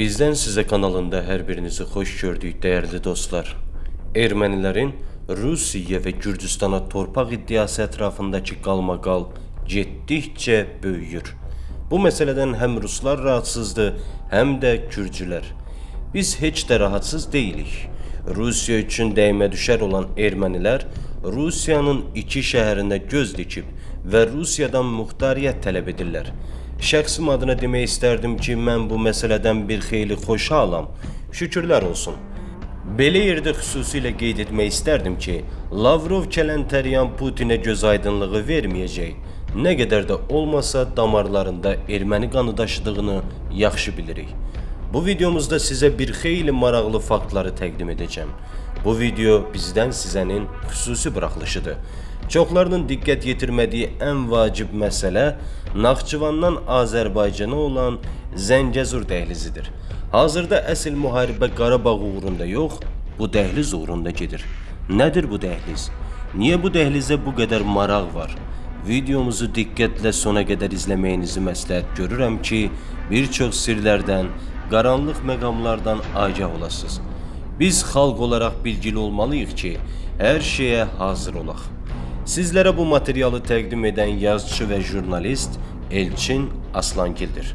Bizden size kanalında her birinizi hoş gördük değerli dostlar. Ermenilerin Rusiya ve Gürcistan'a torpaq iddiası etrafındaki qalmaqal getdikcə böyüyür. Bu meseleden hem Ruslar rahatsızdı hem de Kürcüler. Biz hiç de rahatsız değilik. Rusiya üçün dəymə düşər olan ermənilər Rusiyanın iki şəhərində göz dikib və Rusiyadan muxtariyyət tələb edirlər. Şəxsim adına demək istərdim ki, mən bu məsələdən bir xeyli xoşhalam. Şükürlər olsun. Belə yerdə xüsusilə qeyd etmək istərdim ki, Lavrov kələntəryan Putinə göz aydınlığı verməyəcək. Nə qədər də olmasa damarlarında erməni qanı daşıdığını yaxşı bilirik. Bu videomuzda size bir xeyli maraqlı faktları təqdim edəcəm. Bu video bizdən sizənin xüsusi buraxılışıdır. Çoxlarının diqqət yetirmədiyi ən vacib məsələ Naxçıvandan Azərbaycana olan Zəngəzur dəhlizidir. Hazırda əsl müharibə Qarabağ uğrunda yox, bu dəhliz uğrunda gedir. Nədir bu dəhliz? Niyə bu dəhlizə bu qədər maraq var? Videomuzu diqqətlə sona qədər izləməyinizi məsləhət görürəm ki, bir çox sirlərdən, qaranlıq məqamlardan agah olasınız. Biz xalq olaraq bilgili olmalıyıq ki, hər şeyə hazır olaq. Sizlərə bu materialı təqdim edən yazıcı və jurnalist Elçin Aslangildir.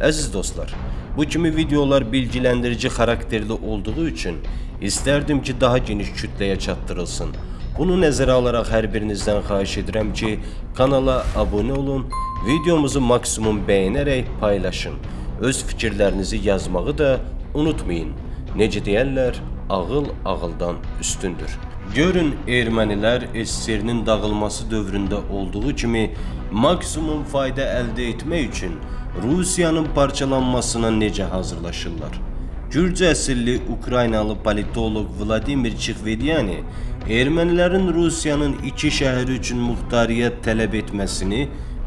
Əziz dostlar, bu kimi videolar bilgilendirici xarakterli olduğu üçün istərdim ki, daha geniş kütləyə çatdırılsın. Bunu nəzərə alaraq hər birinizdən xahiş edirəm ki, kanala abunə olun, videomuzu maksimum bəyənərək paylaşın. Öz fikirlərinizi yazmağı da unutmayın. Necə deyərlər, ağıl ağıldan üstündür. Görün ermənilər SSR-nin dağılması dövründə olduğu kimi maksimum fayda əldə etmək üçün Rusiyanın parçalanmasına necə hazırlaşırlar? Gürcə əsilli Ukraynalı politoloq Vladimir Çixvedyani ermənilərin Rusiyanın iki şəhəri üçün muxtariyyət tələb etməsini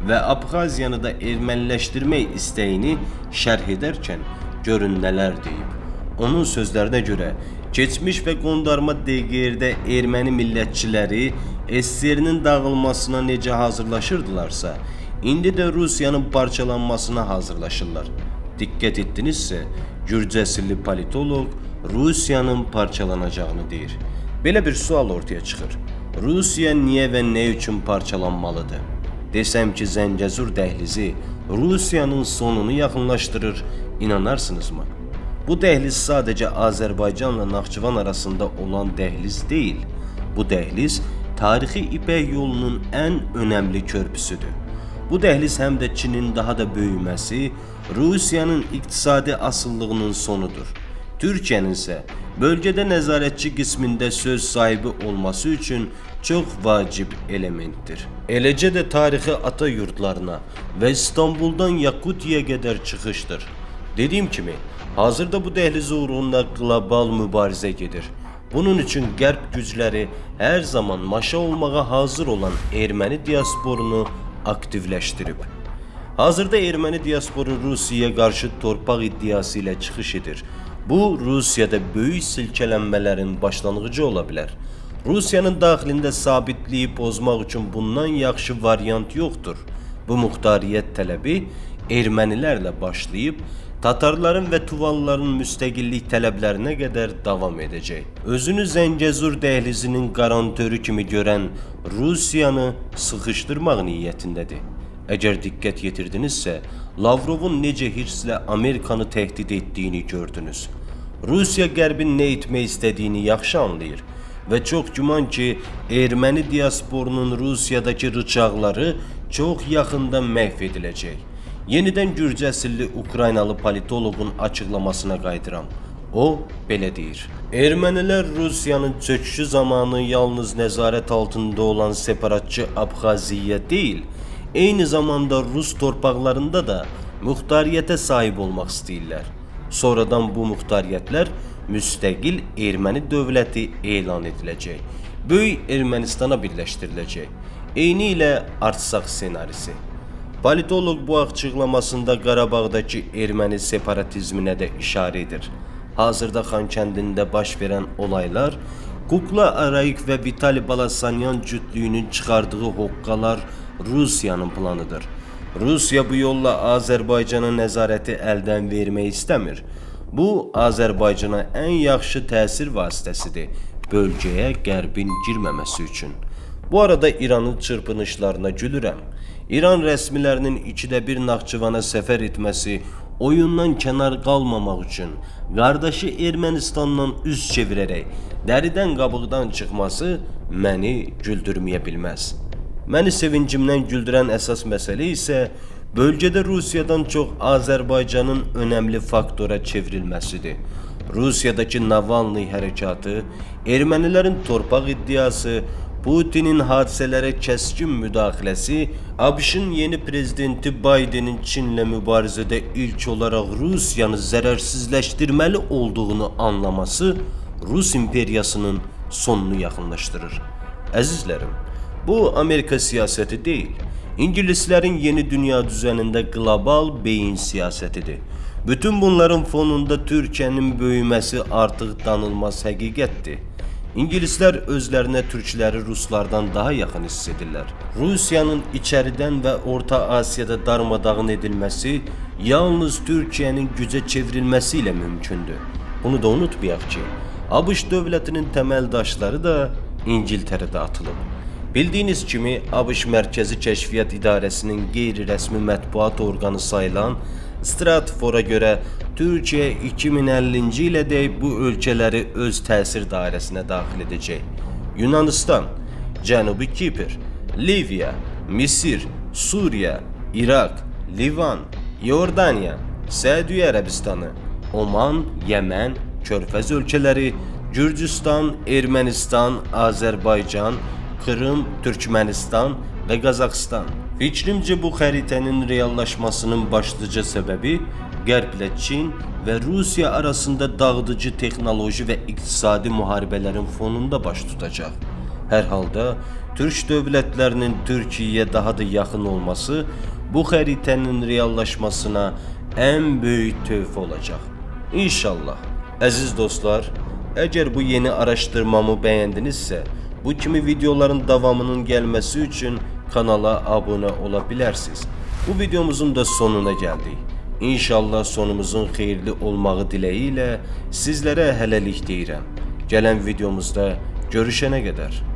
və Abxaziyanı da erməniləşdirmək istəyini şərh edərkən görün nələr deyib. Onun sözlərinə görə keçmiş və qondarma DQR-də erməni millətçiləri SSR-nin dağılmasına necə hazırlaşırdılarsa, indi də Rusiyanın parçalanmasına hazırlaşırlar. Diqqət etdinizsə, Gürcə əsilli politoloq Rusiyanın parçalanacağını deyir. Belə bir sual ortaya çıxır. Rusiya niyə və nə üçün parçalanmalıdır? Desəm ki, Zəngəzur dəhlizi Rusiyanın sonunu yaxınlaşdırır, inanarsınızmı? Bu dəhliz sadəcə Azərbaycanla Naxçıvan arasında olan dəhliz deyil. Bu dəhliz tarixi İpək yolunun ən önəmli körpüsüdür. Bu dəhliz həm də Çinin daha da böyüməsi, Rusiyanın iqtisadi asıllığının sonudur. Türkiyənin isə bölgədə nəzarətçi qismində söz sahibi olması üçün çox vacib elementdir. Eləcə də tarixi ata yurdlarına və İstanbuldan Yakutiyaya qədər çıxışdır. Dediyim kimi, hazırda bu dəhliz uğrunda qlobal mübarizə gedir. Bunun üçün qərb gücləri hər zaman maşa olmağa hazır olan erməni diasporunu aktivləşdirib. Hazırda erməni diasporu Rusiyaya qarşı torpaq iddiası ilə çıxış edir. Bu Rusiyada böyük silkələnmələrin başlanğıcı ola bilər. Rusiyanın daxilində sabitliyi pozmaq üçün bundan yaxşı variant yoxdur. Bu muxtariyyət tələbi ermənilərlə başlayıb Tatarların və Tuvalların müstəqillik tələblərinə qədər davam edəcək. Özünü Zəngəzur dəhlizinin garantörü kimi görən Rusiyanı sıxışdırmaq niyyətindədir. Əgər diqqət yetirdinizsə, Lavrovun necə hirslə Amerikanı təhdid etdiyini gördünüz. Rusiya Qərbin nə etmək istədiyini yaxşı anlayır və çox güman ki, erməni diasporunun Rusiyadakı rıçaqları çox yaxında məhv. Yenidən Gürcə əsilli Ukraynalı politoloqun açıqlamasına qayıdıram. O belə deyir. Ermənilər Rusiyanın çöküşü zamanı yalnız nəzarət altında olan separatçı Abxaziya deyil, eyni zamanda Rus torpaqlarında da muxtariyyətə sahib olmaq istəyirlər. Sonradan bu muxtariyyətlər müstəqil erməni dövləti elan ediləcək. Böyük Ermənistana birləşdiriləcək. Eyni ilə Artsaq ssenarisi. Politolog bu açıqlamasında Qarabağdakı erməni separatizminə də işarə edir. Hazırda Xankəndində baş verən olaylar Kukla Arayik və Vitali Balasanyan cütlüyünün çıxardığı hoqqalar Rusiyanın planıdır. Rusiya bu yolla Azərbaycana nəzarəti əldən vermək istəmir. Bu Azərbaycana ən yaxşı təsir vasitəsidir bölgəyə qərbin girməməsi üçün. Bu arada İranın çırpınışlarına gülürəm. İran rəsmilərinin ikidə bir Naxçıvana səfər etməsi, oyundan kənar qalmamaq üçün qardaşı Ermənistandan üz çevirərək dəridən qabıqdan çıxması məni güldürməyə bilməz. Məni sevincimdən güldürən əsas məsələ isə bölgədə Rusiyadan çox Azərbaycanın önəmli faktora çevrilməsidir. Rusiyadakı Navalny hərəkatı, ermənilərin torpaq iddiası, Putinin hadisələrə kəskin müdaxiləsi, ABŞ-ın yeni prezidenti Baydenin Çinlə mübarizədə ilk olaraq Rusiyanı zərərsizləşdirməli olduğunu anlaması Rus imperiyasının sonunu yaxınlaşdırır. Əzizlərim, bu Amerika siyasəti deyil. İngilislərin yeni dünya düzənində qlobal beyin siyasətidir. Bütün bunların fonunda Türkiyənin böyüməsi artıq danılmaz həqiqətdir. İngilislər özlərinə türkləri ruslardan daha yaxın hiss edirlər. Rusiyanın içəridən və Orta Asiyada darmadağın edilməsi yalnız Türkiyənin gücə çevrilməsi ilə mümkündür. Bunu da unutmayaq ki, ABŞ dövlətinin təməl daşları da İngiltərədə atılıb. Bildiyiniz kimi ABŞ Mərkəzi Kəşfiyyat İdarəsinin qeyri-rəsmi mətbuat orqanı sayılan Stratfor'a görə Türkiyə 2050-ci ilədək bu ölkələri öz təsir dairəsinə daxil edəcək. Yunanistan, Cənubi Kipr, Liviya, Misir, Suriya, İraq, Livan, Yordaniya, Səudiyyə Ərəbistanı, Oman, Yəmən, Körfəz ölkələri, Gürcüstan, Ermənistan, Azərbaycan, Kırım, Türkmenistan ve Qazaxstan. Fikrimcə bu xəritənin reallaşmasının başlıca səbəbi Qərblə Çin və Rusiya arasında dağıdıcı texnoloji və iqtisadi müharibələrin fonunda baş tutacaq. Hər halda Türk dövlətlərinin Türkiyəyə daha da yaxın olması bu xəritənin reallaşmasına ən böyük töhfə olacaq. İnşallah. Əziz dostlar, əgər bu yeni araşdırmamı bəyəndinizsə, bu kimi videoların davamının gəlməsi üçün kanala abunə ola bilərsiniz. Bu videomuzun da sonuna gəldik. İnşallah sonumuzun xeyirli olmağı diləyi ilə sizlərə hələlik deyirəm. Gələn videomuzda görüşənə qədər.